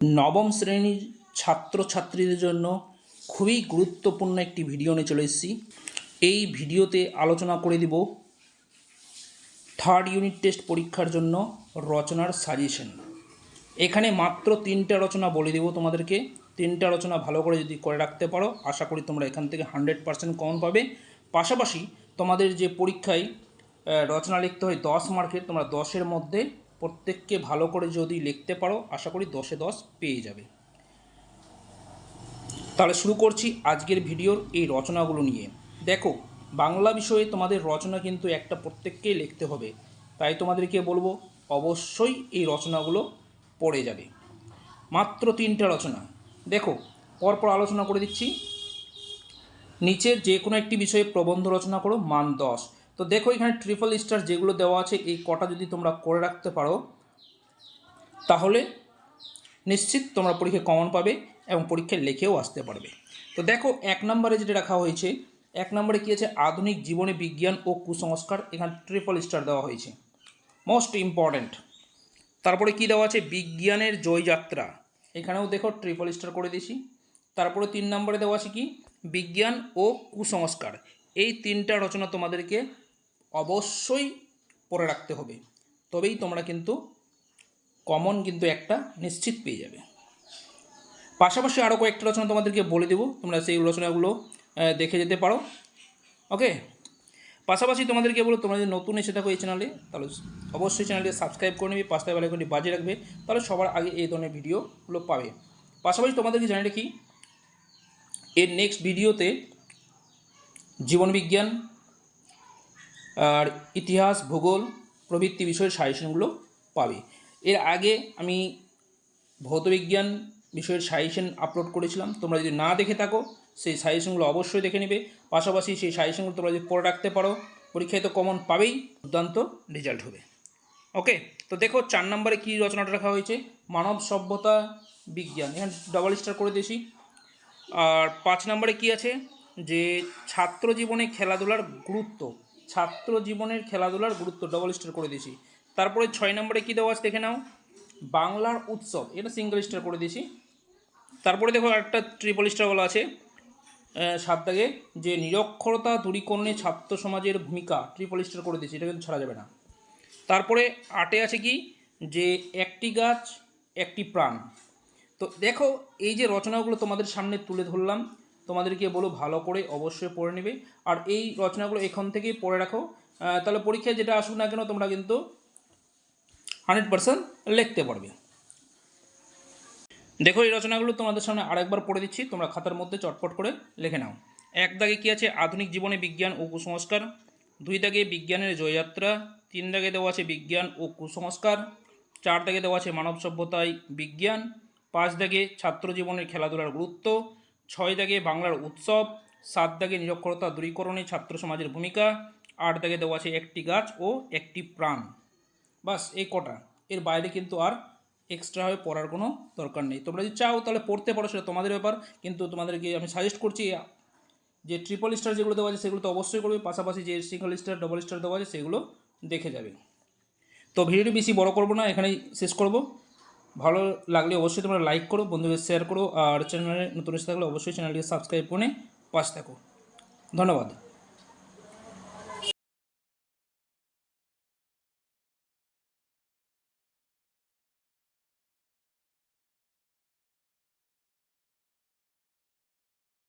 নবম শ্রেণির ছাত্রছাত্রীদের জন্য খুবই গুরুত্বপূর্ণ একটি ভিডিও নিয়ে চলে এসেছি। এই ভিডিওতে আলোচনা করে দিব থার্ড ইউনিট টেস্ট পরীক্ষার জন্য রচনার সাজেশন এখানে মাত্র তিনটা রচনা বলে দেবো তোমাদেরকে। তিনটা রচনা ভালো করে যদি করে রাখতে পারো, আশা করি তোমরা এখান থেকে হান্ড্রেড পার্সেন্ট কমন পাবে। পাশাপাশি তোমাদের যে পরীক্ষায় রচনা লিখতে হয় দশ মার্কের তোমরা দশের মধ্যে প্রত্যেককে ভালো করে যদি লিখতে পারো, আশা করি দশে দশ পেয়ে যাবে। তাহলে শুরু করছি আজকের ভিডিওর এই রচনাগুলো নিয়ে। দেখো, বাংলা বিষয়ে তোমাদের রচনা কিন্তু একটা প্রত্যেককেই লিখতে হবে। তাই তোমাদেরকে বলব, অবশ্যই এই রচনাগুলো পড়ে যাবে। মাত্র তিনটা রচনা। দেখো, পরপর আলোচনা করে দিচ্ছি। নিচের যে কোনো একটি বিষয়ে প্রবন্ধ রচনা করো, মান দশ। তো দেখো এখানে ট্রিপল স্টার যেগুলো দেওয়া আছে, এই কটা যদি তোমরা করে রাখতে পারো, তাহলে নিশ্চিত তোমরা পরীক্ষায় কমন পাবে এবং পরীক্ষায় লিখেও আসতে পারবে। তো দেখো এক নম্বরে যেটা রাখা হয়েছে, এক নম্বরে কী আছে? আধুনিক জীবনে বিজ্ঞান ও কুসংস্কার এখানে ট্রিপল স্টার দেওয়া হয়েছে। মোস্ট ইম্পর্ট্যান্ট তারপরে কি দেওয়া আছে? বিজ্ঞানের জয়যাত্রা। এখানেও দেখো ট্রিপল স্টার করে দিয়েছি। তারপরে তিন নম্বরে দেওয়া আছে কি? বিজ্ঞান ও কুসংস্কার। এই তিনটা রচনা তোমাদেরকে অবশ্যই পড়ে রাখতে হবে। তবেই তোমরা কিন্তু কমন কিন্তু একটা নিশ্চিত পেয়ে যাবে। পাশাপাশি আরও কয়েকটা রচনা তোমাদেরকে বলে দেবো। তোমরা সেই রচনাগুলো দেখে যেতে পারো। ওকে? পাশাপাশি তোমাদেরকে বলো তোমরা যদি নতুন এসে থাকো এই চ্যানেলে তাহলে অবশ্যই চ্যানেলটি সাবস্ক্রাইব করে নেবে পাঁচটা বেলাইকনটি বাজিয়ে রাখবে, তাহলে সবার আগে এই ধরনের ভিডিওগুলো পাবে। পাশাপাশি তোমাদেরকে জানিয়ে রাখি, এর নেক্সট ভিডিওতে জীবনবিজ্ঞান আর ইতিহাস, ভূগোল প্রভৃতি বিষয়ের সাজেশনগুলো পাবে। এর আগে আমি ভৌতবিজ্ঞান বিষয়ের সাজেশন আপলোড করেছিলাম। তোমরা যদি না দেখে থাকো, সেই সাজেশনগুলো অবশ্যই দেখে নেবে। পাশাপাশি সেই সাজেশনগুলো তোমরা যদি পড়ে রাখতে পারো, পরীক্ষায় তো কমন পাবেই, দুর্দান্ত রেজাল্ট হবে। ওকে তো দেখো চার নম্বরে কী রচনাটা রাখা হয়েছে? মানব সভ্যতা বিজ্ঞান। এখানে ডবল স্টার করে দিয়েছি। আর পাঁচ নম্বরে কি আছে? যে ছাত্র জীবনে খেলাধুলার গুরুত্ব। ছাত্র জীবনের খেলাধুলার গুরুত্ব ডবল স্টার করে দিয়েছি। তারপরে ছয় নম্বরে কী দেওয়া আছে দেখে নাও। বাংলার উৎসব, এটা সিঙ্গেল স্টার করে দিয়েছি। তারপরে দেখো একটা ট্রিপল স্টার বলা আছে সাত দাগে যে নিরক্ষরতা দূরীকরণে ছাত্র সমাজের ভূমিকা ট্রিপল স্টার করে দিয়েছি, এটা কিন্তু ছাড়া যাবে না। তারপরে আটে আছে কি, যে একটি গাছ, একটি প্রাণ। তো দেখো এই যে রচনাগুলো তোমাদের সামনে তুলে ধরলাম তোমাদেরকে বলো ভালো করে অবশ্যই পড়ে নেবে। আর এই রচনাগুলো এখান থেকেই পড়ে রাখো। তাহলে পরীক্ষায় যেটা আসুক না কেন তোমরা কিন্তু হান্ড্রেড পার্সেন্ট লিখতে পারবে। দেখো এই রচনাগুলো তোমাদের সামনে আরেকবার পড়ে দিচ্ছি। তোমরা খাতার মধ্যে চটপট করে লিখে নাও। এক দাগে কী আছে আধুনিক জীবনে বিজ্ঞান ও কুসংস্কার? দুই দাগে বিজ্ঞানের জয়যাত্রা? তিন দাগে দেওয়া আছে বিজ্ঞান ও কুসংস্কার? চার দাগে দেওয়া আছে মানব সভ্যতায় বিজ্ঞান? পাঁচ দাগে ছাত্র জীবনের খেলাধুলার গুরুত্ব? ছয় দাগে বাংলার উৎসব, সাত দাগে নিরক্ষরতা দূরীকরণে ছাত্র সমাজের ভূমিকা, আট দাগে দেওয়া আছে একটি গাছ ও একটি প্রাণ। বাস, এই কটা। এর বাইরে কিন্তু আর এক্সট্রা হয়ে পড়ার কোনো দরকার নেই। তোমরা যদি চাও তাহলে পড়তে পারো, সেটা তোমাদের ব্যাপার। কিন্তু তোমাদেরকে আমি সাজেস্ট করছি, যে ট্রিপল স্টার যেগুলো দেওয়া আছে সেগুলো তো অবশ্যই করবে। পাশাপাশি যে সিঙ্গল স্টার ডবল স্টার দেওয়া আছে সেগুলো দেখে যাবে। তো ভিডিওটি বেশি বড় করব না, এখানেই শেষ করব। ভালো লাগলে অবশ্যই তোমরা লাইক করো, বন্ধুদের শেয়ার করো, আর চ্যানেলে নতুন এসে থাকলে অবশ্যই চ্যানেলটিকে সাবস্ক্রাইব করে পাশে থাকো। ধন্যবাদ।